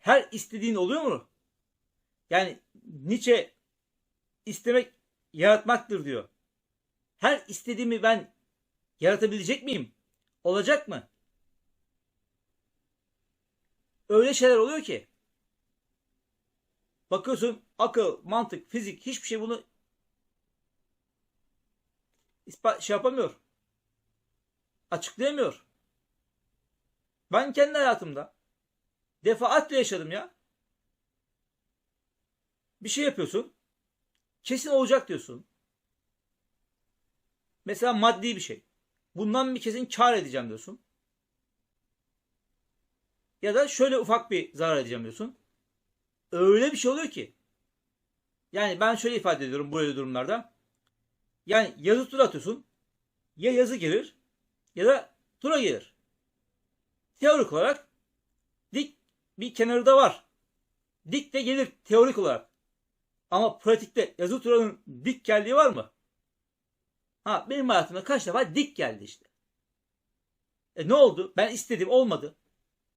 her istediğin oluyor mu? Yani Nietzsche istemek yaratmaktır diyor. Her istediğimi ben yaratabilecek miyim? Olacak mı? Öyle şeyler oluyor ki. Bakıyorsun akıl, mantık, fizik hiçbir şey bunu ispat şey yapamıyor. Açıklayamıyor. Ben kendi hayatımda defaatle yaşadım ya. Bir şey yapıyorsun. Kesin olacak diyorsun. Mesela maddi bir şey. Bundan bir kesin kar edeceğim diyorsun. Ya da şöyle ufak bir zarar edeceğim diyorsun. Öyle bir şey oluyor ki. Yani ben şöyle ifade ediyorum böyle durumlarda. Yani yazı tura atıyorsun. Ya yazı gelir ya da tura gelir. Teorik olarak bir kenarı da var. Dik de gelir teorik olarak. Ama pratikte yazı turanın dik geldiği var mı? Ha benim hayatımda kaç defa dik geldi işte. E ne oldu? Ben istedim olmadı.